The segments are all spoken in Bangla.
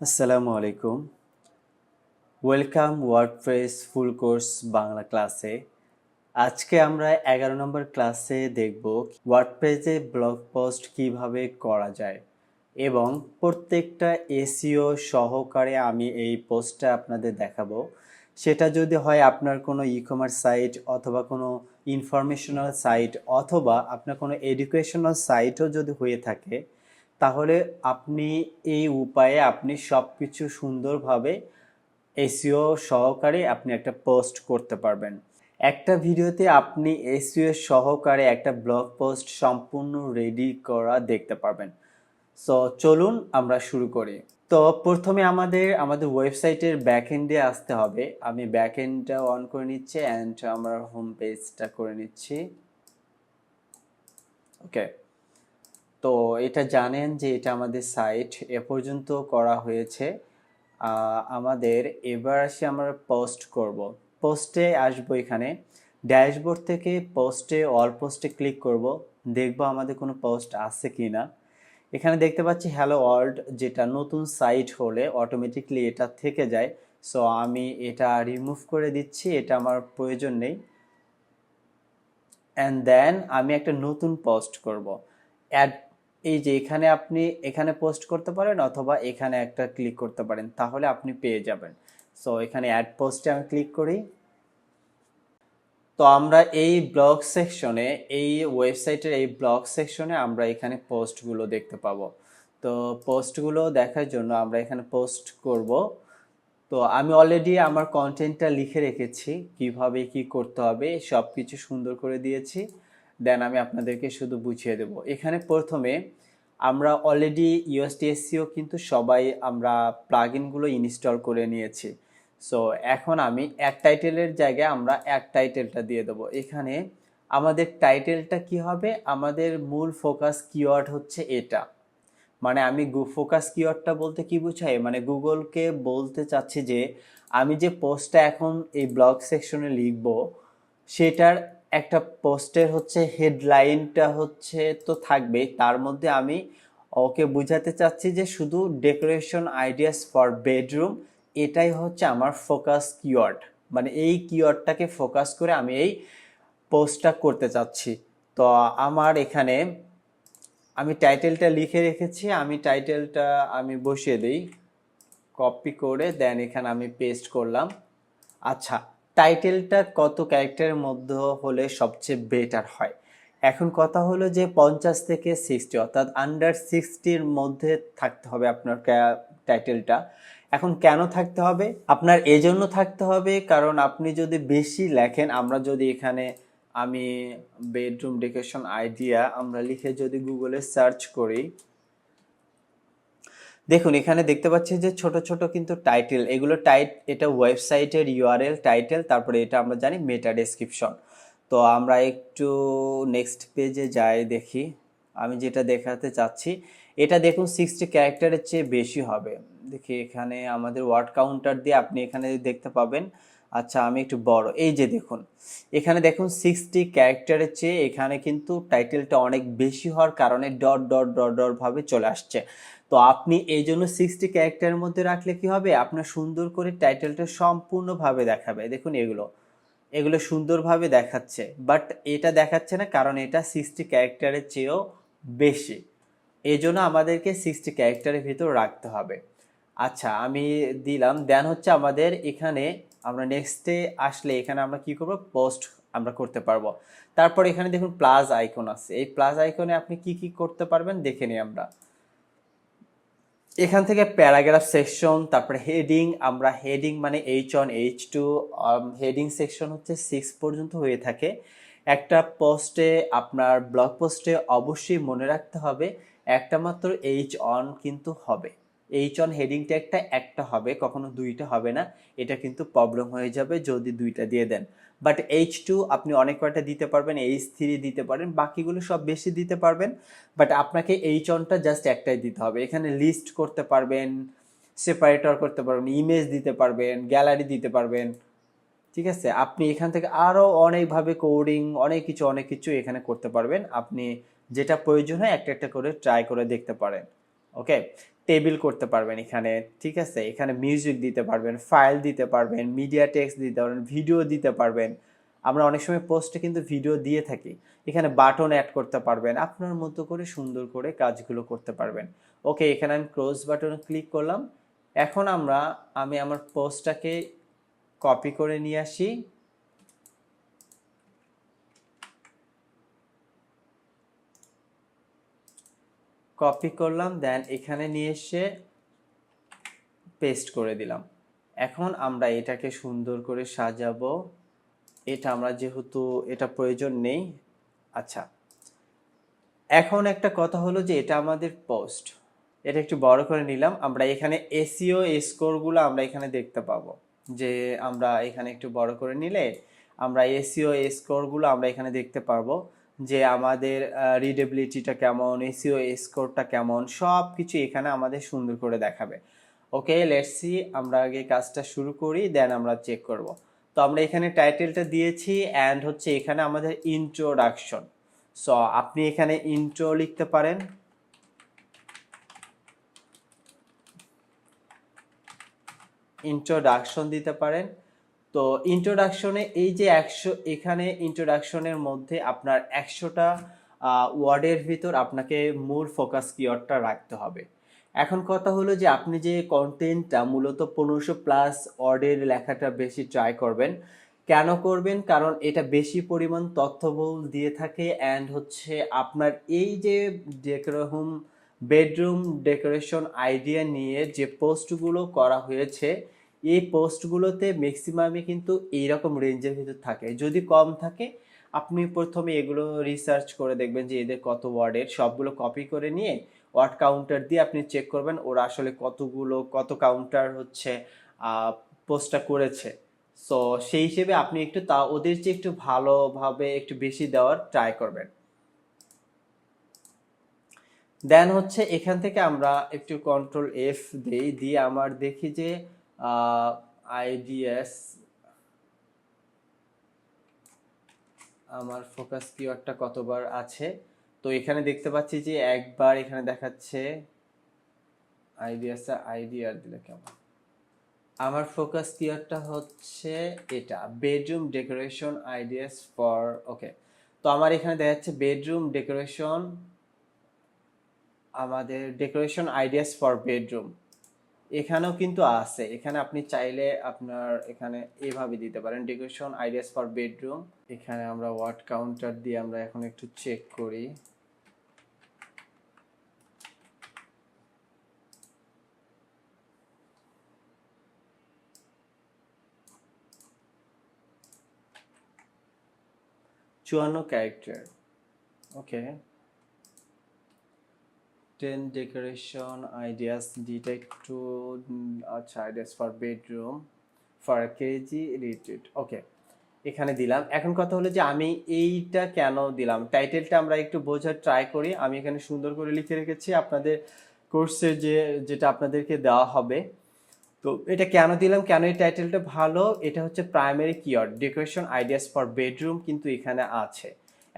আসসালামু আলাইকুম। Welcome WordPress full course Bangla ক্লাসে আজকে আমরা এগারো নম্বর ক্লাসে দেখব ওয়ার্ডপ্রেসে ব্লগ পোস্ট কীভাবে করা যায় এবং প্রত্যেকটা এসিও সহকারে আমি এই পোস্টটা আপনাদের দেখাবো। সেটা যদি হয় আপনার কোনো ই কমার্স সাইট অথবা কোনো ইনফরমেশনাল সাইট অথবা আপনার কোনো এডুকেশনাল সাইটও যদি হয়ে থাকে তাহলে আপনি এই উপায়ে আপনি সব কিছু সুন্দরভাবে এসিও সহকারে আপনি একটা পোস্ট করতে পারবেন। একটা ভিডিওতে আপনি এসিও সহকারে একটা ব্লগ পোস্ট সম্পূর্ণ রেডি করা দেখতে পারবেন। সো চলুন আমরা শুরু করি। তো, প্রথমে আমাদের আমাদের ওয়েবসাইটের ব্যাকএন্ডে আসতে হবে। আমি ব্যাকএন্ডটা অন করে নিচ্ছি অ্যান্ড আমরা হোম পেজটা করে নিচ্ছি। ওকে তো এটা জানেন যে এটা আমাদের সাইট এ পর্যন্ত করা হয়েছে। আমাদের এবার আসি আমরা পোস্ট করব। পোস্টে আসব এখানে। ড্যাশবোর্ড থেকে পোস্টে অল পোস্টে ক্লিক করব। দেখব আমাদের কোনো পোস্ট আছে কি না এখানে দেখতে পাচ্ছি হ্যালো ওয়ার্ল্ড যেটা নতুন সাইট হলে অটোমেটিকলি এটা থেকে যায়। সো আমি এটা রিমুভ করে দিচ্ছি, এটা আমার প্রয়োজন নেই। অ্যান্ড দেন আমি একটা নতুন পোস্ট করব। অ্যাড এই যে এখানে আপনি এখানে পোস্ট করতে পারেন অথবা এখানে একটা ক্লিক করতে পারেন, তাহলে আপনি পেয়ে যাবেন। সো এখানে অ্যাড পোস্টে আমি ক্লিক করি। তো আমরা এই ব্লগ সেকশনে এই ওয়েবসাইটের এই ব্লগ সেকশনে আমরা এখানে পোস্টগুলো দেখতে পাবো। তো পোস্টগুলো দেখার জন্য আমরা এখানে পোস্ট করব। তো আমি অলরেডি আমার কন্টেন্টটা লিখে রেখেছি, কীভাবে কি করতে হবে সব কিছু সুন্দর করে দিয়েছি। দেন আমি আপনাদেরকে শুধু বুঝিয়ে দেব। এখানে প্রথমে আমরা অলরেডি ইউএসটিএসসিও কিন্তু সবাই আমরা প্লাগইনগুলো ইনস্টল করে নিয়েছি। সো এখন আমি এক টাইটেলের জায়গায় আমরা এক টাইটেলটা দিয়ে দেবো। এখানে আমাদের টাইটেলটা কি হবে? আমাদের মূল ফোকাস কিওয়ার্ড হচ্ছে এটা। মানে আমি গু ফোকাস কিওয়ার্ডটা বলতে কি বুঝাই? মানে গুগলকে বলতে চাচ্ছি যে, আমি যে পোস্টটা এখন এই ব্লগ সেকশনে লিখব, সেটার একটা পোস্টের হচ্ছে হেডলাইনটা হচ্ছে তো থাকবে তার মধ্যে আমি ওকে বুঝাতে চাচ্ছি যে শুধু ডেকোরেশন আইডিয়াস ফর বেডরুম, এটাই হচ্ছে আমার ফোকাস কিওয়ার্ড। মানে এই কিওয়ার্ডটাকে ফোকাস করে আমি এই পোস্টটা করতে চাচ্ছি। তো আমার এখানে আমি টাইটেলটা লিখে রেখেছি, আমি টাইটেলটা আমি বসিয়ে দিই। কপি করে দেন এখানে আমি পেস্ট করলাম। আচ্ছা টাইটেলটা কত ক্যারেক্টারের মধ্যে হলে সবচেয়ে বেটার হয়? এখন কথা হলো যে পঞ্চাশ থেকে সিক্সটি অর্থাৎ আন্ডার সিক্সটির মধ্যে থাকতে হবে আপনার টাইটেলটা। এখন কেন থাকতে হবে? আপনার এজন্য থাকতে হবে, কারণ আপনি যদি বেশি লেখেন, আমরা যদি এখানে আমি বেডরুম ডেকোরেশন আইডিয়া আমরা লিখে যদি গুগলে সার্চ করি দেখুন, এখানে দেখতে পাচ্ছি যে ছোট ছোট কিন্তু টাইটেল এগুলো টাইট এটা ওয়েবসাইটের ইউআরএল টাইটেল তারপরে এটা আমরা জানি মেটা ডেসক্রিপশন তো আমরা একটু নেক্সট পেজে যাই, দেখি। আমি যেটা দেখাতে চাচ্ছি, এটা দেখুন সিক্সটি ক্যারেক্টারের চেয়ে বেশি হবে। দেখি, এখানে আমাদের ওয়ার্ড কাউন্টার দিয়ে আপনি এখানে দেখতে পাবেন। আচ্ছা আমি একটু বড়, এই যে দেখুন, এখানে দেখুন সিক্সটি ক্যারেক্টারের চেয়ে এখানে কিন্তু টাইটেলটা অনেক বেশি হওয়ার কারণে ডট ডট ডট ডট ভাবে চলে আসছে। তো আপনি এই জন্য সিক্সটি ক্যারেক্টারের মধ্যে রাখলে কি হবে? আপনার সুন্দর করে টাইটেলটা সম্পূর্ণভাবে দেখাবে। দেখুন এগুলো। এগুলো সুন্দরভাবে দেখাচ্ছে। বাট এটা দেখাচ্ছে না, কারণ এটা সিক্সটি ক্যারেক্টারের চেয়েও বেশি। এই জন্য আমাদেরকে সিক্সটি ক্যারেক্টারের ভিতর রাখতে হবে। আচ্ছা আমি দিলাম। দেন হচ্ছে আমাদের এখানে আমরা নেক্সটে আসলে এখানে আমরা কি করব? পোস্ট আমরা করতে পারব। তারপর এখানে দেখুন প্লাস আইকন আছে। এই প্লাস আইকনে আপনি কি কি করতে পারবেন? দেখে নিই আমরা। এখান থেকে প্যারাগ্রাফ সেকশন, তারপরে হেডিং, আমরা হেডিং মানে H one H two heading section হচ্ছে সিক্স পর্যন্ত হয়ে থাকে। একটা পোস্টে আপনার ব্লগ পোস্টে অবশ্যই মনে রাখতে হবে, একটা মাত্র এইচ অন কিন্তু হবে। এইচ অন হেডিং ট্যাগটা একটা হবে, কখনো দুইটা হবে না, এটা কিন্তু প্রবলেম হয়ে যাবে যদি দুইটা দিয়ে দেন। বাট এইচ টু আপনি অনেক কয়টা দিতে পারবেন এইচ থ্রি দিতে পারেন, বাকিগুলো সব বেশি দিতে পারবেন। বাট আপনাকে এইচ অনটা জাস্ট একটাই দিতে হবে। এখানে লিস্ট করতে পারবেন সেপারেটর করতে পারবেন ইমেজ দিতে পারবেন গ্যালারি দিতে পারবেন। ঠিক আছে? আপনি এখান থেকে আরও অনেকভাবে কোডিং অনেক কিছু অনেক কিছু এখানে করতে পারবেন। আপনি যেটা প্রয়োজন হয় একটা একটা করে ট্রাই করে দেখতে পারেন। ওকে টেবিল করতে পারবেন এখানে, ঠিক আছে? এখানে মিউজিক দিতে পারবেন ফাইল দিতে পারবেন মিডিয়া টেক্সট দিতে পারবেন ভিডিও দিতে পারবেন। আমরা অনেক সময় পোস্টে কিন্তু ভিডিও দিয়ে থাকি। এখানে বাটন অ্যাড করতে পারবেন, আপনার মতো করে সুন্দর করে কাজগুলো করতে পারবেন। ওকে এখানে আমি ক্লোজ বাটন ক্লিক করলাম। এখন আমরা, আমি আমার পোস্টটাকে কপি করে নিয়ে আসি। কপি করলাম দেন এখানে নিয়ে এসে পেস্ট করে দিলাম। এখন আমরা এটাকে সুন্দর করে সাজাবো। এটা আমরা যেহেতু, এটা প্রয়োজন নেই। আচ্ছা এখন একটা কথা হলো যে এটা আমাদের পোস্ট এটা একটু বড় করে নিলাম। আমরা এখানে এসিও স্কোরগুলো আমরা এখানে দেখতে পাবো। যে আমরা এখানে একটু বড় করে নিলে আমরা এসিও স্কোরগুলো আমরা এখানে দেখতে পারব যে আমাদের রিডেবিলিটিটা কেমন এসিও স্কোরটা কেমন সব কিছু এখানে আমাদের সুন্দর করে দেখাবে। ওকে লেটসি আমরা আগে কাজটা শুরু করি দেন আমরা চেক করব। তো আমরা এখানে টাইটেলটা দিয়েছি অ্যান্ড হচ্ছে এখানে আমাদের ইন্ট্রোডাকশন সো আপনি এখানে ইন্ট্রো লিখতে পারেন। ইন্ট্রোডাকশন দিতে পারেন। তো ইন্ট্রোডাকশনে এই যে একশো, এখানে ইন্ট্রোডাকশনের মধ্যে আপনার একশোটা ওয়ার্ডের ভিতর আপনাকে মূল ফোকাস কিওয়ার্ডটা রাখতে হবে। এখন কথা হলো যে আপনি যে কন্টেন্টটা মূলত পনেরোশো প্লাস ওয়ার্ডের লেখাটা বেশি ট্রাই করবেন, কেন করবেন? কারণ এটা বেশি পরিমাণ তথ্যবহুল দিয়ে থাকে অ্যান্ড হচ্ছে আপনার এই যে যেরকম বেডরুম ডেকোরেশন আইডিয়া নিয়ে যে পোস্টগুলো করা হয়েছে এই পোস্টগুলোতে ম্যাক্সিমামে কিন্তু এইরকম রেঞ্জের ভিতর থাকে। যদি কম থাকে, আপনি প্রথমে এগুলো রিসার্চ করে দেখবেন যে এদের কত ওয়ার্ডের সবগুলো কপি করে নিয়ে ওয়ার্ড কাউন্টার দিয়ে আপনি চেক করবেন ওরা আসলে কতগুলো, কত কাউন্টার হচ্ছে পোস্টটা করেছে। সো সেই হিসেবে আপনি একটু তা, ওদের চেয়ে একটু ভালোভাবে একটু বেশি দেওয়ার ট্রাই করবেন। দেন হচ্ছে এখান থেকে আমরা একটু কন্ট্রোল এফ দেই, দিয়ে আমার দেখি যে আইডিএস আমার ফোকাস কিওয়ার্ডটা কতবার আছে। তো এখানে দেখতে পাচ্ছি যে একবার এখানে দেখাচ্ছে আইডিএস আইডিআর দিলে কেমন? আমার ফোকাস কিওয়ার্ডটা হচ্ছে এটা bedroom decoration ideas for okay তো আমার এখানে দেখা যাচ্ছে বেডরুম ডেকোরেশন আমাদের ডেকোরেশন আইডিয়াস ফর বেডরুম এখানেও কিন্তু আছে। এখানে আপনি চাইলে আপনার এখানে এভাবে দিতে পারেন। ডেকোরেশন আইডিয়াস ফর বেডরুম এখানে আমরা ওয়ার্ড কাউন্টার দিয়ে আমরা এখন একটু চেক করি। চুয়ান্ন character okay ten decoration ideas ডিটা একটু আচ্ছা ideas for bedroom for cosy retreat okay এখানে দিলাম। এখন কথা হলো যে আমি এইটা কেন দিলাম? টাইটেলটা আমরা একটু বোঝার ট্রাই করি। আমি এখানে সুন্দর করে লিখে রেখেছি আপনাদের কোর্সের যে, যেটা আপনাদেরকে দেওয়া হবে। তো এটা কেন দিলাম? কেন এই টাইটেলটা ভালো? এটা হচ্ছে primary keyword decoration ideas for bedroom কিন্তু এখানে আছে।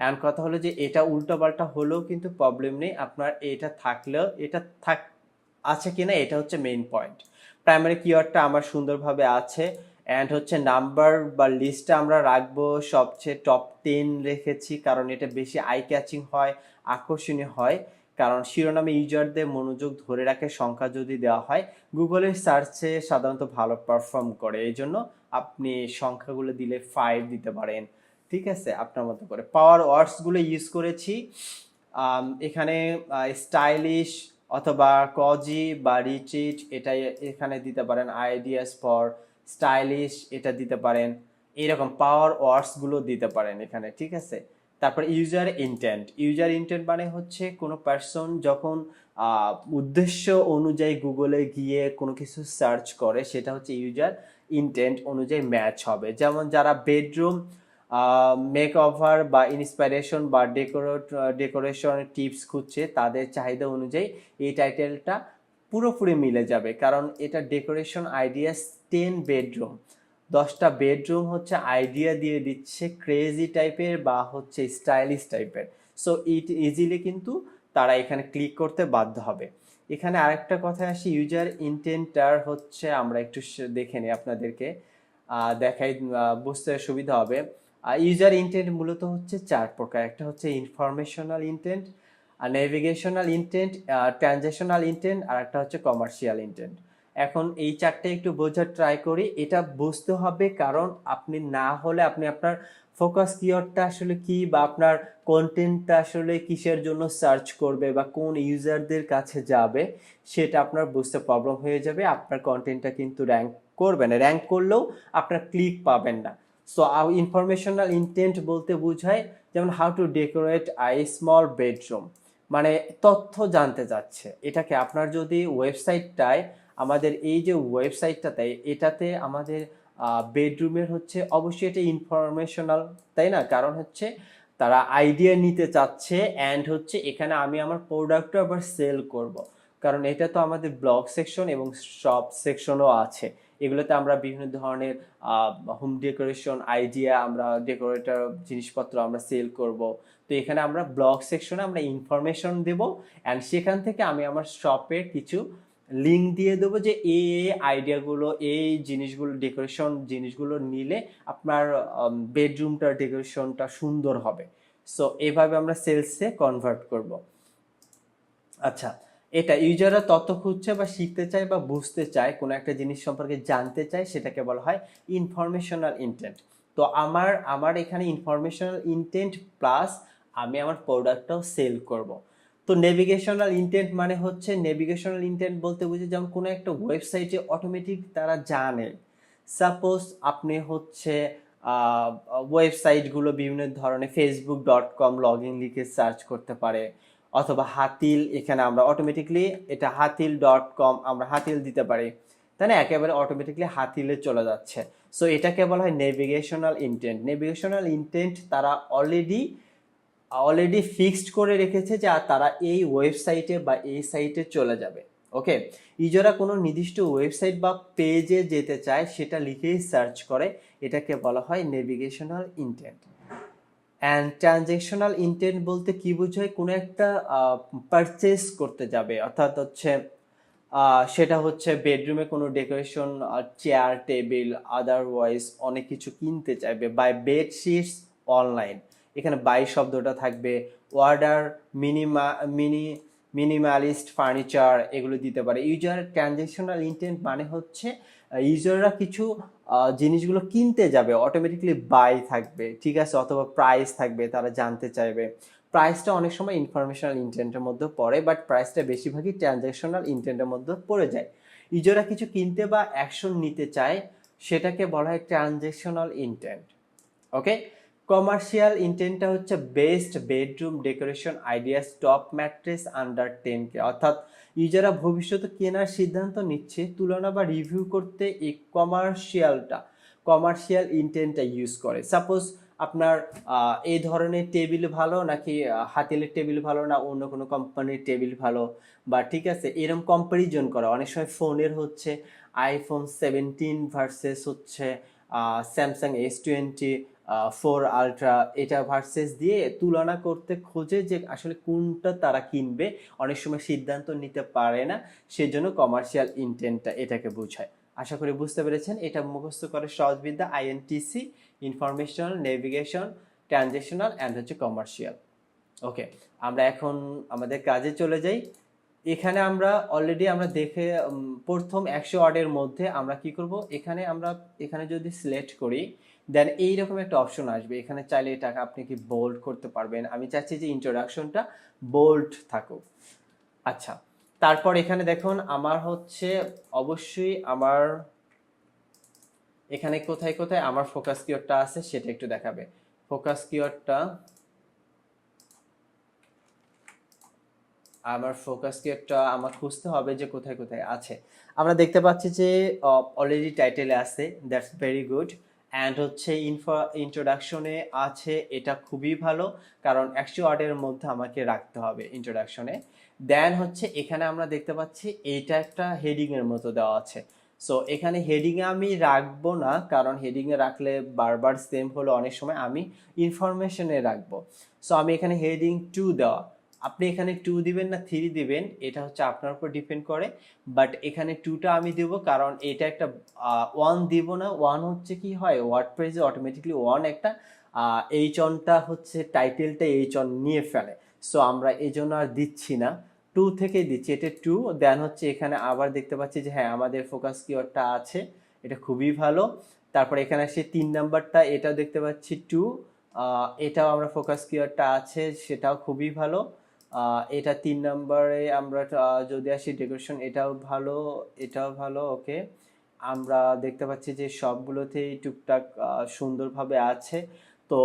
এমন কথা হলো যে এটা উল্টোপাল্টা হলেও কিন্তু প্রবলেম নেই। আপনার এটা থাকলেও, এটা থাক, আছে কিনা এটা হচ্ছে মেইন পয়েন্ট প্রাইমারি কিওয়ার্ডটা আমার সুন্দরভাবে আছে। অ্যান্ড হচ্ছে নাম্বার বা লিস্টটা আমরা রাখব সবচেয়ে টপ টেন রেখেছি, কারণ এটা বেশি আই ক্যাচিং হয়, আকর্ষণীয় হয়। কারণ শিরোনামে ইউজারদের মনোযোগ ধরে রাখে, সংখ্যা যদি দেওয়া হয় গুগলের সার্চে সাধারণত ভালো পারফর্ম করে। এই জন্য আপনি সংখ্যাগুলো দিলে ফাইভ দিতে পারেন। ঠিক আছে? আপনার মতো করে। পাওয়ার ওয়ার্ডসগুলো ইউজ করেছি। এখানে স্টাইলিশ অথবা কজি বা রিট্রিট এটা এখানে দিতে পারেন। আইডিয়াস ফর স্টাইলিশ এটা দিতে পারেন। এইরকম পাওয়ার ওয়ার্ডসগুলো দিতে পারেন এখানে, ঠিক আছে? তারপর ইউজার ইন্টেন্ট ইউজার ইন্টেন্ট মানে হচ্ছে কোনো পার্সন যখন উদ্দেশ্য অনুযায়ী গুগলে গিয়ে কোনো কিছু সার্চ করে, সেটা হচ্ছে ইউজার ইন্টেন্ট অনুযায়ী ম্যাচ হবে। যেমন যারা বেডরুম মেক ওভার বা ইন্সপাইরেশন বা ডেকোরেট ডেকোরেশন টিপস খুঁজছে, তাদের চাহিদা অনুযায়ী এই টাইটেলটা পুরোপুরি মিলে যাবে। কারণ এটা ডেকোরেশন আইডিয়াস টেন বেডরুম দশটা বেডরুম হচ্ছে আইডিয়া দিয়ে দিচ্ছে ক্রেজি টাইপের বা হচ্ছে স্টাইলিশ টাইপের সো ইট ইজিলি কিন্তু তারা এখানে ক্লিক করতে বাধ্য হবে। এখানে আরেকটা কথা আসি ইউজার ইন্টেন্টার হচ্ছে আমরা একটু দেখে নিই আপনাদেরকে। দেখাই বুঝতে সুবিধা হবে। ইউজার ইন্টেন্ট মূলত হচ্ছে চার প্রকার। একটা হচ্ছে ইনফরমেশনাল ইন্টেন্ট আর নেভিগেশনাল ইন্টেন্ট ট্রানজেকশনাল ইন্টেন্ট আর একটা হচ্ছে কমার্শিয়াল ইন্টেন্ট এখন এই চারটে একটু বোঝার ট্রাই করি। এটা বুঝতে হবে কারণ আপনি না হলে আপনি আপনার ফোকাস কিওয়ার্ডটা আসলে কি বা আপনার কন্টেন্টটা আসলে কিসের জন্য সার্চ করবে বা কোন ইউজারদের কাছে যাবে, সেটা আপনার বুঝতে প্রবলেম হয়ে যাবে। আপনার কন্টেন্টটা কিন্তু র্যাঙ্ক করবে না। র্যাঙ্ক করলেও আপনার ক্লিক পাবেন না। সো ইনফরমেশনাল ইন্টেন্ট বলতে বোঝায় যেমন how to decorate I small bedroom মানে তথ্য জানতে চাচ্ছে। এটাকে আপনার যদি ওয়েবসাইটটায় আমাদের এই যে ওয়েবসাইটটাতে এটাতে আমাদের বেডরুমের হচ্ছে অবশ্যই এটা ইনফরমেশনাল তাই না? কারণ হচ্ছে তারা আইডিয়া নিতে চাচ্ছে অ্যান্ড হচ্ছে এখানে আমি আমার প্রোডাক্টও আবার সেল করব। কারণ এটা তো আমাদের ব্লগ সেকশন এবং শপ সেকশনও আছে। এগুলোতে আমরা বিভিন্ন ধরনের হোম ডেকোরেশন আইডিয়া আমরা ডেকোরেটর জিনিসপত্র আমরা সেল করব। তো এখানে আমরা ব্লগ সেকশনে আমরা ইনফরমেশন দেব অ্যান্ড সেখান থেকে আমি আমার শপের কিছু লিঙ্ক দিয়ে দেবো যে এই এই আইডিয়াগুলো এই জিনিসগুলো ডেকোরেশন জিনিসগুলো নিলে আপনার বেডরুমটার ডেকোরেশনটা সুন্দর হবে। সো এভাবে আমরা সেলসে কনভার্ট করব। আচ্ছা এটা ইউজাররা তথ্য খুঁজছে বা শিখতে চায় বা বুঝতে চায়, কোনো একটা জিনিস সম্পর্কে জানতে চায়, সেটাকে বলা হয় ইনফরমেশনাল ইন্টেন্ট তো আমার আমার এখানে ইনফরমেশনাল ইন্টেন্ট প্লাস আমি আমার প্রোডাক্টটাও সেল করব। তো নেভিগেশনাল ইন্টেন্ট মানে হচ্ছে নেভিগেশনাল ইন্টেন্ট বলতে বুঝি যেমন কোনো একটা ওয়েবসাইটে অটোমেটিক তারা জানে। সাপোজ আপনি হচ্ছে ওয়েবসাইটগুলো বিভিন্ন ধরনের Facebook dot com log in লিখে সার্চ করতে পারে। অথবা হাতিল এখানে আমরা অটোমেটিকলি এটা হাতিল ডট কম আমরা হাতিল দিতে পারি। তাই না? একেবারে অটোমেটিকলি হাতিলে চলে যাচ্ছে। সো এটাকে বলা হয় নেভিগেশনাল ইন্টেন্ট নেভিগেশনাল ইন্টেন্ট তারা অলরেডি অলরেডি ফিক্সড করে রেখেছে যে তারা এই ওয়েবসাইটে বা এই সাইটে চলে যাবে। ওকে ইউজাররা কোনো নির্দিষ্ট ওয়েবসাইট বা পেজে যেতে চায়, সেটা লিখেই সার্চ করে। এটাকে বলা হয় navigational intent and transactional intent বলতে কি বোঝায়? কোনো একটা পারচেস করতে যাবে। অর্থাৎ হচ্ছে সেটা হচ্ছে বেডরুমে কোনো ডেকোরেশন চেয়ার টেবিল আদারওয়াইজ অনেক কিছু কিনতে চাইবে। বাই বেডশিটস অনলাইন এখানে বাই শব্দটা থাকবে। Order minima mini minimalist furniture এগুলো দিতে পারে। ইউজার ট্রানজেকশনাল ইন্টেন্ট মানে হচ্ছে ইউজাররা কিছু জিনিসগুলো কিনতে যাবে অটোমেটিকলি বাই থাকবে, ঠিক আছে? অথবা প্রাইস থাকবে, তারা জানতে চাইবে। প্রাইসটা অনেক সময় ইনফরমেশনাল ইন্টেন্টের মধ্যে পড়ে বাট প্রাইসটা বেশিরভাগই ট্রানজ্যাকশনাল ইন্টেন্টের মধ্যে পড়ে যায়। ইউজাররা কিছু কিনতে বা অ্যাকশন নিতে চায়, সেটাকে বলা হয় ট্রানজ্যাকশনাল ইন্টেন্ট ওকে কমার্শিয়াল ইন্টেন্টটা হচ্ছে best bedroom decoration ideas top mattress under ten কে অর্থাৎ ইউজাররা ভবিষ্যতে কেনার সিদ্ধান্ত নিচ্ছে। তুলনা বা রিভিউ করতে এই কমার্শিয়ালটা কমার্শিয়াল ইন্টেন্টটা ইউজ করে। সাপোজ আপনার এই ধরনের টেবিল ভালো নাকি হাতিলের টেবিল ভালো না অন্য কোনো কোম্পানির টেবিল ভালো? বা ঠিক আছে এরকম কম্পারিজন করা। অনেক সময় ফোনের হচ্ছে আইফোন সেভেন্টিন ভার্সেস হচ্ছে Samsung S twenty four ultra এটা ভার্সেস দিয়ে তুলনা করতে খোঁজে যে আসলে কোনটা তারা কিনবে। অনেক সময় সিদ্ধান্ত নিতে পারে না, সেজন্য কমার্শিয়াল ইন্টেন্টটা এটাকে বোঝায়। আশা করি বুঝতে পেরেছেন, এটা মুখস্থ করে সহজবিদ্যা INTC informational navigation transactional and হচ্ছে কমার্শিয়াল ওকে আমরা এখন আমাদের কাজে চলে যাই। এখানে আমরা অলরেডি আমরা দেখে প্রথম একশো ওয়ার্ডের মধ্যে আমরা কি করব? এখানে আমরা, এখানে যদি সিলেক্ট করি দেন এইরকম একটা অপশন আসবে। এখানে চাইলে এটাকে আপনি কি বোল্ড করতে পারবেন? আমি চাচ্ছি যে ইন্ট্রোডাকশনটা বোল্ড থাকুক। আচ্ছা তারপর এখানে দেখুন, আমার হচ্ছে অবশ্যই আমার এখানে কোথায় কোথায় আমার ফোকাস কিওয়ার্ডটা আছে সেটা একটু দেখাবে। ফোকাস কিওয়ার্ডটা আমার ফোকাস কিওয়ার্ডটা আমার খুঁজতে হবে যে কোথায় কোথায় আছে। আমরা দেখতে পাচ্ছি যে অলরেডি টাইটেলে আছে। দ্যাটস ভেরি গুড অ্যান্ড হচ্ছে ইনফো ইন্ট্রোডাকশনে আছে, এটা খুবই ভালো, কারণ একশো ওয়ার্ডের মধ্যে আমাকে রাখতে হবে ইন্ট্রোডাকশনে দেন হচ্ছে, এখানে আমরা দেখতে পাচ্ছি এইটা একটা হেডিংয়ের মতো দেওয়া আছে। সো এখানে হেডিংয়ে আমি রাখব না, কারণ হেডিংয়ে রাখলে বারবার সেম হলো, অনেক সময় আমি ইনফরমেশনে রাখব। সো আমি এখানে হেডিং টু দেওয়া। আপনি এখানে টু দিবেন না থ্রি দিবেন, এটা হচ্ছে আপনার উপর ডিপেন্ড করে। বাট এখানে টুটা আমি দেবো কারণ এটা একটা ওয়ান দিব না ওয়ান হচ্ছে কি হয় ওয়ার্ড প্রেজে অটোমেটিকলি ওয়ান একটা এইচ অনটা হচ্ছে টাইটেলটা এইচ অন নিয়ে ফেলে। সো আমরা এই জন্য আর দিচ্ছি না। টু থেকেই দিচ্ছি, এটা টু দেন হচ্ছে এখানে আবার দেখতে পাচ্ছি যে হ্যাঁ আমাদের ফোকাস কিওয়ার্ডটা আছে, এটা খুবই ভালো। তারপর এখানে আসে তিন নাম্বারটা, এটাও দেখতে পাচ্ছি টু এটাও আমরা ফোকাস কিওয়ার্ডটা আছে, সেটাও খুবই ভালো। এটা তিন নম্বরে আমরা যদি আসি ডেকোরেশন এটাও ভালো এটাও ভালো ওকে আমরা দেখতে পাচ্ছি যে সবগুলোতেই টুকটাক সুন্দরভাবে আছে। তো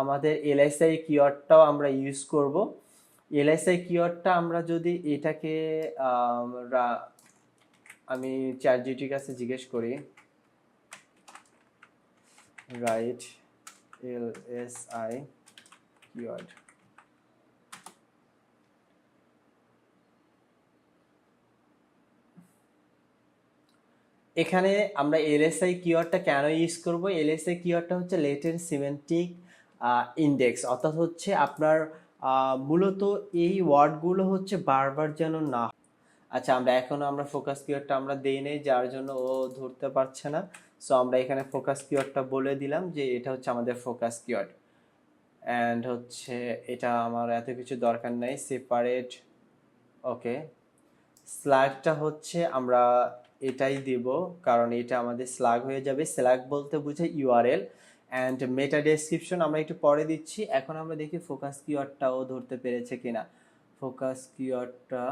আমাদের এলআইসিআই কিওয়ার্ডটাও আমরা ইউজ করব। এলআইসিআই কিওয়ার্ডটা আমরা যদি এটাকে আমি জিটির কাছে জিজ্ঞেস করি right L S I keyword এখানে আমরা এলএসআই কিওয়ার্ডটা কেন ইউজ করব? এলএসআই কিওয়ার্ডটা হচ্ছে লেটের সিমেন্টিক ইন্ডেক্স অর্থাৎ হচ্ছে আপনার মূলত এই ওয়ার্ডগুলো হচ্ছে বারবার যেন না আচ্ছা আমরা এখনও আমরা ফোকাস কিওয়ার্ডটা আমরা দেই নেই, যার জন্য ও ধরতে পারছে না। সো আমরা এখানে ফোকাস কিওয়ার্ডটা বলে দিলাম যে এটা হচ্ছে আমাদের ফোকাস কিওয়ার্ড অ্যান্ড হচ্ছে এটা আমার এত কিছু দরকার নেই সেপারেট ওকে স্ল্যাগটা হচ্ছে আমরা এটাই দিব, কারণ এটা আমাদের স্ল্যাগ হয়ে যাবে। স্ল্যাগ বলতে বুঝে ইউআরএল অ্যান্ড মেটা ডেসক্রিপশন আমরা একটু পরে দিচ্ছি। এখন আমরা দেখি ফোকাস কিওয়ার্ডটাও ধরতে পেরেছে কিনা। ফোকাস কিওয়ার্ডটা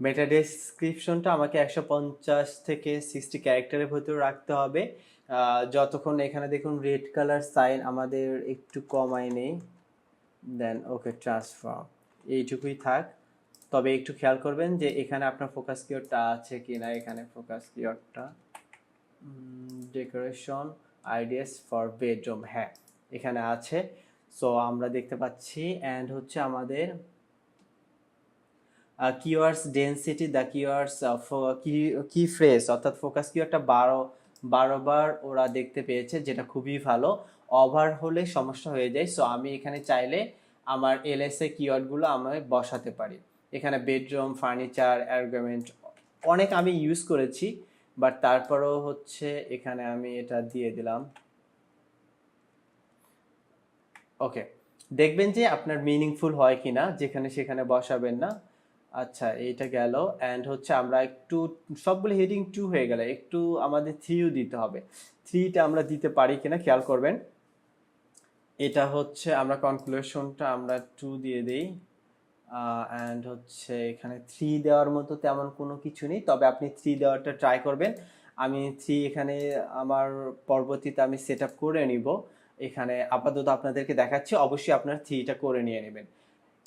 মেটা ডেসক্রিপশনটা আমাকে একশো পঞ্চাশ থেকে সিক্সটি ক্যারেক্টারের ভেতরে রাখতে হবে। যতক্ষণ এখানে দেখুন রেড কালার সাইন আমাদের একটু কমায় নেই। দেন ওকে ট্রান্সফার এইটুকুই থাক। তবে একটু খেয়াল করবেন যে এখানে আপনার ফোকাস কিওয়ার্ডটা আছে কি না এখানে ফোকাস কিওয়ার্ডটা ডেকোরেশন আইডিয়াস ফর বেডরুম হ্যাঁ এখানে আছে। সো আমরা দেখতে পাচ্ছি অ্যান্ড হচ্ছে আমাদের কিওয়ার্স ডেন্সিটি দ্য কিওয়ার্স কি ফ্রেস অর্থাৎ ফোকাস কিওয়ার্ডটা বারো বারোবার ওরা দেখতে পেয়েছে, যেটা খুবই ভালো। ওভার হলে সমস্যা হয়ে যায় সো আমি এখানে চাইলে আমার এলএসএ কিওয়ার্ডগুলো আমি বসাতে পারি। এখানে বেডরুম, ফার্নিচার অ্যারগামেন্ট অনেক আমি ইউজ করেছি বাট তারপরেও হচ্ছে এখানে আমি এটা দিয়ে দিলাম। ওকে দেখবেন যে আপনার মিনিংফুল হয় কিনা, যেখানে সেখানে বসাবেন না। আচ্ছা এইটা গেল অ্যান্ড হচ্ছে আমরা একটু, সবগুলো হেডিং টু হয়ে গেলে, একটু আমাদের থ্রিও দিতে হবে। থ্রিটা আমরা দিতে পারি কিনা, খেয়াল করবেন। এটা হচ্ছে আমরা কনক্লুশনটা আমরা টু দিয়ে দিই। অ্যান্ড হচ্ছে এখানে থ্রি দেওয়ার মতো তেমন কোনো কিছু নেই। তবে আপনি থ্রি দেওয়াটা ট্রাই করবেন। আমি থ্রি এখানে আমার পরবর্তীতে আমি সেট করে নিব। এখানে আপাতত আপনাদেরকে দেখাচ্ছি। অবশ্যই আপনার থ্রিটা করে নিয়ে নেবেন।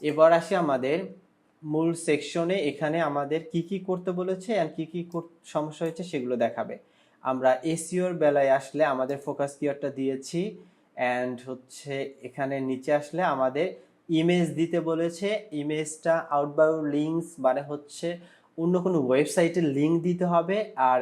এবার আসি আমাদের মূল সেকশনে এখানে আমাদের কি কি করতে বলেছে আর কি কি সমস্যা হয়েছে সেগুলো দেখাবে। আমরা এসিওর বেলায় আসলে আমাদের ফোকাস কিওয়ার্ডটা দিয়েছি। অ্যান্ড হচ্ছে এখানে নিচে আসলে আমাদের ইমেজ দিতে বলেছে। ইমেজটা আউটবাউন্ড লিঙ্কস মানে হচ্ছে অন্য কোনো ওয়েবসাইটের লিঙ্ক দিতে হবে আর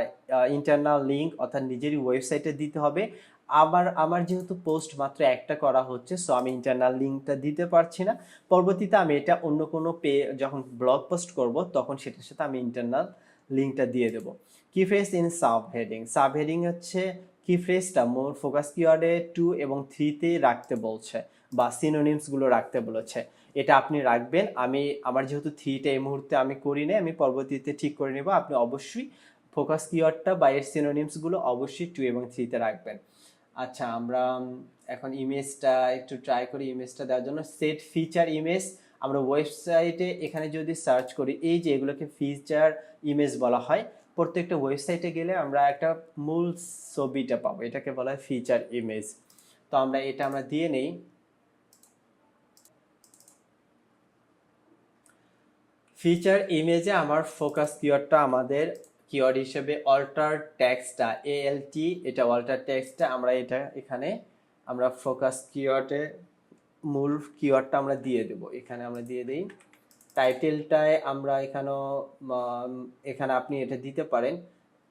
ইন্টারনাল লিঙ্ক অর্থাৎ নিজেরই ওয়েবসাইটে দিতে হবে। আবার আমার যেহেতু পোস্ট মাত্র একটা করা হচ্ছে সো আমি ইন্টারনাল লিঙ্কটা দিতে পারছি না। পরবর্তীতে আমি এটা অন্য কোনো পে, যখন ব্লগ পোস্ট করব, তখন সেটার সাথে আমি ইন্টারনাল লিঙ্কটা দিয়ে দেবো। কি phrase in sub heading sub heading হচ্ছে কি ফ্রেসটা মোর ফোকাস কিওয়ার্ডে টু এবং থ্রিতে রাখতে বলছে। বা সিনোনিমসগুলো রাখতে বলেছে। এটা আপনি রাখবেন। আমি, আমার যেহেতু থ্রিটা এই মুহূর্তে আমি করি নাই, আমি পরবর্তীতে ঠিক করে নেব। আপনি অবশ্যই ফোকাস কিওয়ার্ডটা বা এর সিনোনিমসগুলো অবশ্যই টু এবং থ্রিতে রাখবেন। আচ্ছা আমরা এখন ইমেজটা একটু ট্রাই করি ইমেজটা দেওয়ার জন্য। সেট ফিচার ইমেজ আমরা ওয়েবসাইটে এখানে যদি সার্চ করি, এই যে এগুলোকে ফিচার ইমেজ বলা হয়, প্রত্যেকটা ওয়েবসাইটে গেলে আমরা একটা মূল ছবিটা পাবো। এটাকে বলা হয় ফিচার ইমেজ তো আমরা, এটা আমরা দিয়ে নেই। ফিচার ইমেজে আমার ফোকাস কিওয়ার্ডটা আমাদের কিওয়ার্ড হিসেবে অল্টার ট্যাক্সটা এএলটি এটা অল্টার ট্যাক্সটা আমরা এটা এখানে আমরা ফোকাস কিওয়ার্ডে মূল কিওয়ার্ডটা আমরা দিয়ে দেব। এখানে আমরা দিয়ে দিই। টাইটেলটায় আমরা এখানেও এখানে আপনি এটা দিতে পারেন।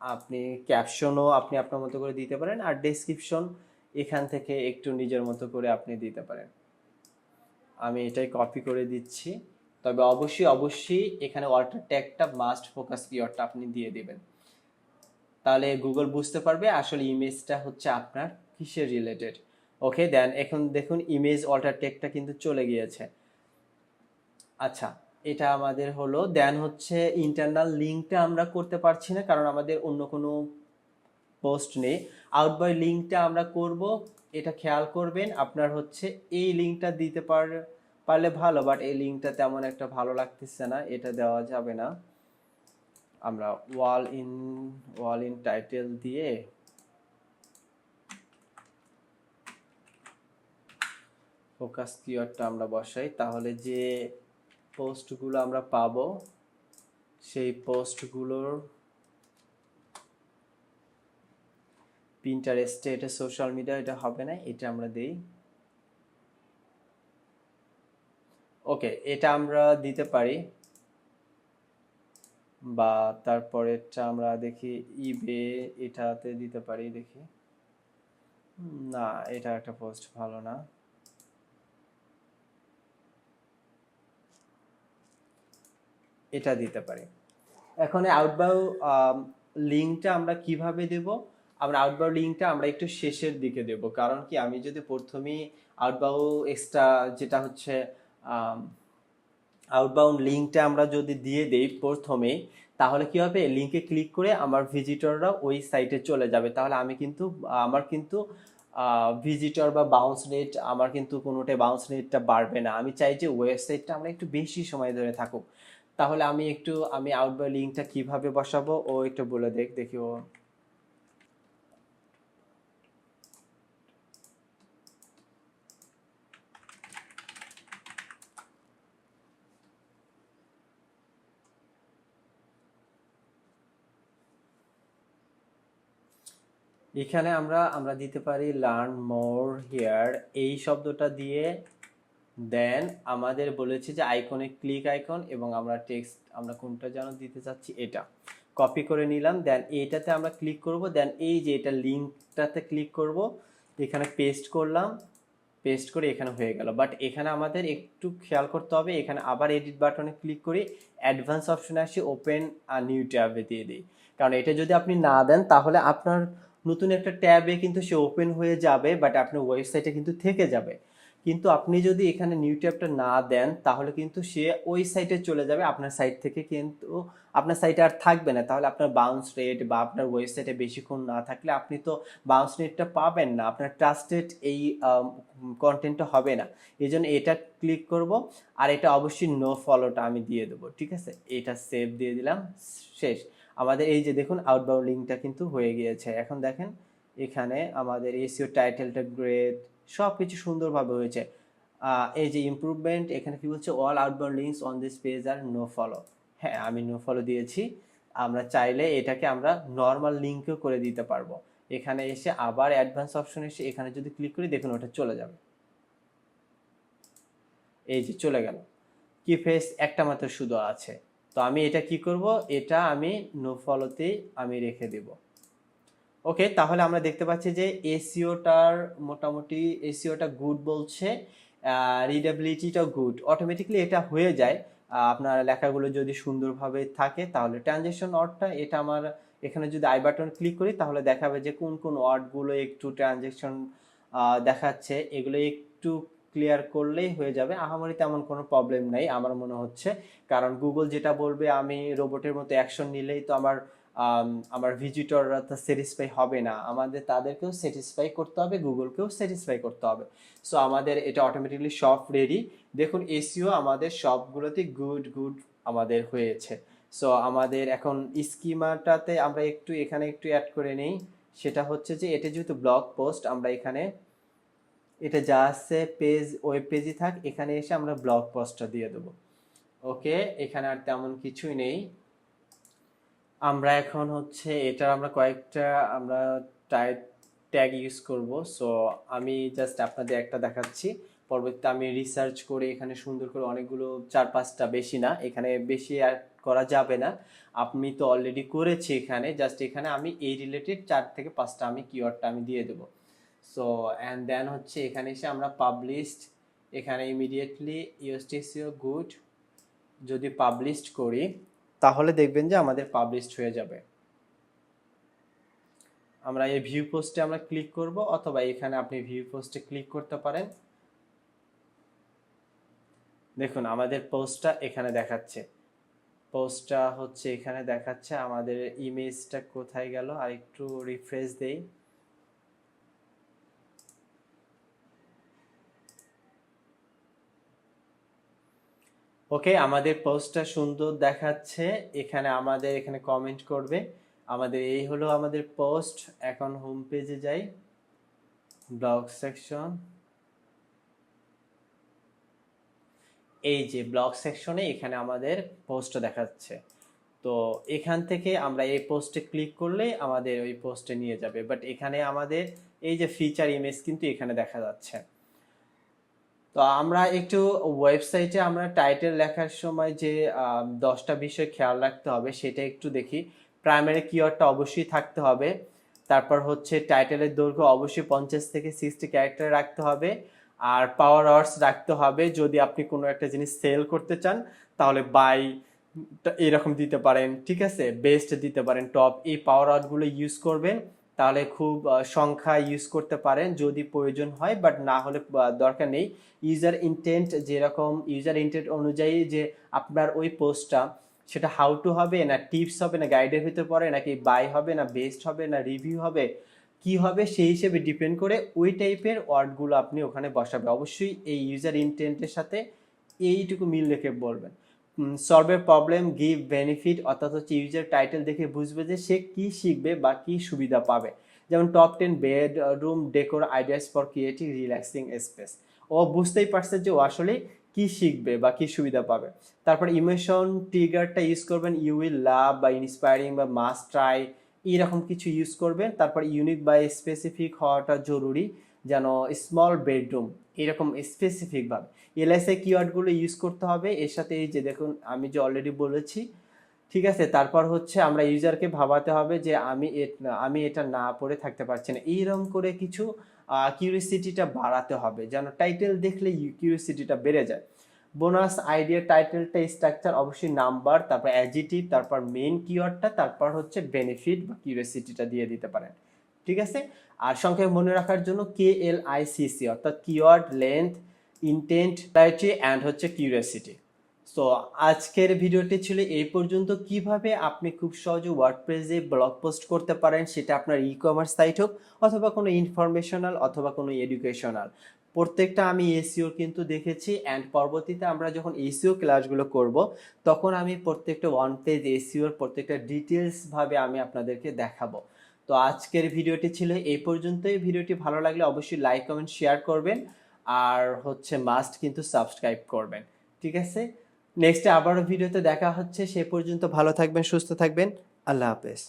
আপনি ক্যাপশনও আপনি আপনার মতো করে দিতে পারেন আর ডেসক্রিপশন এখান থেকে একটু নিজের মতো করে আপনি দিতে পারেন। আমি এটাই কপি করে দিচ্ছি। তবে অবশ্যই অবশ্যই এখানে ওয়াটার ট্যাগটা মাস্ট ফোকাস কিওয়ার্ডটা আপনি দিয়ে দেবেন। তাহলে গুগল বুঝতে পারবে আসলে ইমেজটা হচ্ছে আপনার কিসের রিলেটেড ওকে দেন এখন দেখুন ইমেজ অল্টার টেকটা কিন্তু চলে গিয়েছে। আচ্ছা এটা আমাদের হলো দেন হচ্ছে ইন্টারনাল লিঙ্কটা আমরা করতে পারছি না কারণ আমাদের অন্য কোনো পোস্ট নেই। আউটবাই লিঙ্কটা আমরা করব, এটা খেয়াল করবেন, আপনার হচ্ছে এই লিঙ্কটা দিতে পার পারলে ভালো বাট এই লিঙ্কটা তেমন একটা ভালো লাগতেছে না, এটা দেওয়া যাবে না। আমরা all in all in title দিয়ে ফোকাস কিওয়ার্ডটা আমরা বসাই। তাহলে যে পোস্টগুলো আমরা পাবো, সেই পোস্টগুলোর পিন্টারেস্টে এটা সোশ্যাল মিডিয়া এটা হবে না, এটা আমরা দেই। ওকে এটা আমরা দিতে পারি। বা তারপরেরটা আমরা দেখি ইবে এটাতে দিতে পারি, দেখি। না, এটা একটা পোস্ট ভালো না। এটা দিতে পারি। এখন আউটবাউ লিঙ্কটা আমরা কীভাবে দেব? আমরা আউটবাউ লিঙ্কটা আমরা একটু শেষের দিকে দেব। কারণ কি আমি যদি প্রথমেই আউটবাউ এক্সট্রা যেটা হচ্ছে আউটবাউন্ড লিঙ্কটা আমরা যদি দিয়ে দেই প্রথমে, তাহলে কি হবে? লিঙ্কে ক্লিক করে আমার ভিজিটররা ওই সাইটে চলে যাবে। তাহলে আমি কিন্তু, আমার কিন্তু ভিজিটর বা বাউন্স রেট আমার কিন্তু কোনোটাই বাউন্স রেটটা বাড়বে না। আমি চাই যে ওয়েবসাইটটা আমরা একটু বেশি সময় ধরে থাকুক। তাহলে আমি একটু, আমি আউটবাই লিঙ্কটা কীভাবে বসাবো? ও একটু বলে দেখ, দেখি ও এখানে আমরা আমরা দিতে পারি লার্ন মোর হিয়ার এই শব্দটা দিয়ে দেন আমাদের বলেছে যে আইকনে ক্লিক আইকন এবং আমরা টেক্সট আমরা কোনটা যেন দিতে চাচ্ছি, এটা। কপি করে নিলাম দেন এইটাতে আমরা ক্লিক করব দেন এই যে এটা লিঙ্কটাতে ক্লিক করব, এখানে পেস্ট করলাম পেস্ট করে এখানে হয়ে গেল। বাট এখানে আমাদের একটু খেয়াল করতে হবে, এখানে আবার এডিট বাটনে ক্লিক করে অ্যাডভান্স অপশনে আসি ওপেন আর নিউ ট্যাবে দিয়ে দিই। কারণ এটা যদি আপনি না দেন, তাহলে আপনার নতুন একটা ট্যাবে কিন্তু সে ওপেন হয়ে যাবে বাট আপনার ওয়েবসাইটে কিন্তু থেকে যাবে। কিন্তু আপনি যদি এখানে নিউ ট্যাবটা না দেন, তাহলে কিন্তু সে ওই সাইটে চলে যাবে, আপনার সাইট থেকে কিন্তু, আপনার সাইটে আর থাকবে না। তাহলে আপনার বাউন্স রেট বা আপনার ওয়েবসাইটে বেশিক্ষণ না থাকলে আপনি তো বাউন্স রেটটা পাবেন না, আপনার ট্রাস্টেড এই কন্টেন্টটা হবে না। এই জন্য এটা ক্লিক করব, আর এটা অবশ্যই নো ফলোটা আমি দিয়ে দেবো, ঠিক আছে? এটা সেভ দিয়ে দিলাম, শেষ। আমাদের এই যে দেখুন আউটবাউন্ড লিঙ্কটা কিন্তু হয়ে গিয়েছে। এখন দেখেন, এখানে আমাদের এসিও টাইটেলটা গ্রেট সব কিছু সুন্দরভাবে হয়েছে। এই যে ইমপ্রুভমেন্ট এখানে কি বলছে all outbound links on this page are no follow হ্যাঁ আমি নো ফলো দিয়েছি। আমরা চাইলে এটাকে আমরা নর্মাল লিঙ্কও করে দিতে পারব। এখানে এসে আবার অ্যাডভান্স অপশন এসে এখানে যদি ক্লিক করি, দেখুন ওটা চলে যাবে। এই যে চলে গেল। কি ফেস একটা মাত্র শুধু আছে। তো আমি এটা কি করব? এটা আমি নো ফলোতেই আমি রেখে দেব। ওকে, তাহলে আমরা দেখতে পাচ্ছি যে এসিওটার মোটামুটি, এসিওটা গুড বলছে রিডাবিলিটিটাও গুড অটোমেটিকলি এটা হয়ে যায়। আপনার লেখাগুলো যদি সুন্দরভাবে থাকে, তাহলে ট্রানজেকশন ওয়ার্ডটা এটা আমার এখানে যদি আই বাটন ক্লিক করি, তাহলে দেখাবে যে কোন কোন ওয়ার্ডগুলো একটু ট্রানজেকশন দেখাচ্ছে। এগুলো একটু ক্লিয়ার করলেই হয়ে যাবে। আহামরি তেমন কোনো প্রবলেম নাই। আমার মনে হচ্ছে। কারণ গুগল যেটা বলবে, আমি রোবটের মতো অ্যাকশন নিলেই তো আমার আমার ভিজিটররা তো স্যাটিসফাই হবে না। আমাদের, তাদেরকেও স্যাটিসফাই করতে হবে গুগলকেও স্যাটিসফাই করতে হবে। সো আমাদের এটা অটোমেটিকলি সব রেডি দেখুন এসিও আমাদের সবগুলোতে গুড গুড আমাদের হয়েছে। সো আমাদের এখন স্কিমাটাতে আমরা একটু, এখানে একটু অ্যাড করে নেই। সেটা হচ্ছে যে, এটা যেহেতু ব্লগ পোস্ট আমরা এখানে এটা যা আছে পেজ ওয়েব পেজই থাক, এখানে এসে আমরা ব্লগ পোস্টটা দিয়ে দেবো। ওকে এখানে আর তেমন কিছুই নেই। আমরা এখন হচ্ছে, এটার আমরা কয়েকটা, আমরা টাইপ ট্যাগ ইউজ করব। সো আমি জাস্ট আপনাদের একটা দেখাচ্ছি। পরবর্তীতে আমি রিসার্চ করে এখানে সুন্দর করে অনেকগুলো, চার পাঁচটা বেশি না, এখানে বেশি অ্যাড করা যাবে না। আমি তো অলরেডি করেছি এখানে জাস্ট এখানে আমি এই রিলেটেড চার থেকে পাঁচটা আমি কিওয়ার্ডটা আমি দিয়ে দেবো। সো অ্যান্ড দেন হচ্ছে এখানে এসে আমরা পাবলিশড এখানে ইমিডিয়েটলি ইউএসটিসিও গুড যদি পাবলিশড করি, তাহলে দেখবেন যে আমাদের পাবলিশড হয়ে যাবে। আমরা এই ভিউ পোস্টে আমরা ক্লিক করব, অথবা এখানে আপনি ভিউ পোস্টে ক্লিক করতে পারেন। দেখুন, আমাদের পোস্টটা এখানে দেখাচ্ছে। পোস্টটা হচ্ছে এখানে দেখাচ্ছে, আমাদের ইমেজটা কোথায় গেল? আর একটু রিফ্রেশ দেই। ওকে আমাদের পোস্টটা সুন্দর দেখাচ্ছে। এখানে আমাদের, এখানে কমেন্ট করবে। আমাদের এই হলো আমাদের পোস্ট এখন হোম পেজে যাই। ব্লগ সেকশন এই যে ব্লগ সেকশনে এখানে আমাদের পোস্টটা দেখাচ্ছে। তো এখান থেকে আমরা এই পোস্টে ক্লিক করলে আমাদের ওই পোস্টে নিয়ে যাবে। বাট এখানে আমাদের এই যে ফিচার ইমেজ কিন্তু এখানে দেখা যাচ্ছে। তো আমরা একটু ওয়েবসাইটে আমরা টাইটেল লেখার সময় যে দশটা বিষয় খেয়াল রাখতে হবে সেটা একটু দেখি। প্রাইমারি কিওয়ার্ডটা অবশ্যই থাকতে হবে। তারপর হচ্ছে টাইটেলের দৈর্ঘ্য অবশ্যই পঞ্চাশ থেকে সিক্সটি ক্যারেক্টার রাখতে হবে। আর পাওয়ার আওয়ার্স রাখতে হবে। যদি আপনি কোনো একটা জিনিস সেল করতে চান, তাহলে বাই এরকম দিতে পারেন, ঠিক আছে? বেস্ট দিতে পারেন টপ এই পাওয়ার আওয়ারগুলো ইউজ করবেন। তাহলে খুব সংখ্যা ইউজ করতে পারেন যদি প্রয়োজন হয় বাট না হলে দরকার নেই। ইউজার ইন্টেন্ট যেরকম ইউজার ইন্টেন্ট অনুযায়ী যে আপনার ওই পোস্টটা সেটা হাউ টু হবে, না টিপস হবে, না গাইডের ভিতর পড়ে, নাকি বাই হবে, না বেস্ট হবে, না রিভিউ হবে, কি হবে, সেই হিসেবে ডিপেন্ড করে ওই টাইপের ওয়ার্ডগুলো আপনি ওখানে বসাবে অবশ্যই এই ইউজার ইন্টেন্টের সাথে এইটুকু মিল রেখে বলবেন। সলভের প্রবলেম গিভ বেনিফিট অর্থাৎ হচ্ছে ইউজার টাইটেল দেখে বুঝবে যে সে কি শিখবে বা কি সুবিধা পাবে। যেমন top ten bedroom decor ideas for creative relaxing space ও বুঝতেই পারছে যে ও আসলে কি শিখবে বা কি সুবিধা পাবে। তারপর ইমোশন ট্রিগারটা ইউজ করবেন ইউ উইল লাভ বা ইন্সপায়ারিং বা মাস্ট ট্রাই এইরকম কিছু ইউজ করবেন। তারপর ইউনিক বা স্পেসিফিক হওয়াটা জরুরি, যেন স্মল বেডরুম এরকম স্পেসিফিকভাবে এলএসএ কিওয়ার্ডগুলো ইউজ করতে হবে। এর সাথে এই যে দেখুন, আমি যে অলরেডি বলেছি, ঠিক আছে? তারপর হচ্ছে আমরা ইউজারকে ভাবাতে হবে যে আমি আমি এটা না পড়ে থাকতে পারছি না। এইরকম করে কিছু কিউরিসিটিটা বাড়াতে হবে। যেন টাইটেল দেখলে কিউরিসিটিটা বেড়ে যায়। বোনাস আইডিয়া টাইটেলটা স্ট্রাকচার অবশ্যই নাম্বার তারপর অ্যাজিটিভ তারপর মেইন কিওয়ার্ডটা তারপর হচ্ছে বেনিফিট বা কিউরিসিটিটা দিয়ে দিতে পারেন। ঠিক আছে? আর সংক্ষেপে মনে রাখার জন্য কে এল আই সি অর্থাৎ keyword length intent clarity and হচ্ছে কিউরিয়াসিটি সো আজকের ভিডিওটি ছিল এই পর্যন্ত। কীভাবে আপনি খুব সহজে ওয়ার্ডপ্রেসে ব্লগ পোস্ট করতে পারেন সেটা আপনার ই কমার্স সাইট হোক, অথবা কোনো ইনফরমেশনাল অথবা কোনো এডুকেশনাল প্রত্যেকটা আমি এসিও কিন্তু দেখেছি অ্যান্ড পরবর্তীতে আমরা যখন এসিও ক্লাসগুলো করব, তখন আমি প্রত্যেকটা ওয়ান পেজ এসিওর প্রত্যেকটা ডিটেলসভাবে আমি আপনাদেরকে দেখাবো। তো আজকের ভিডিওটি ছিল এই পর্যন্তই। ভিডিওটি ভালো লাগলে অবশ্যই লাইক কমেন্ট শেয়ার করবেন। আর হচ্ছে মাস্ট কিন্তু সাবস্ক্রাইব করবেন। ঠিক আছে? নেক্সটে আবারও ভিডিওতে দেখা হচ্ছে। সে পর্যন্ত ভালো থাকবেন, সুস্থ থাকবেন। আল্লাহ হাফেজ।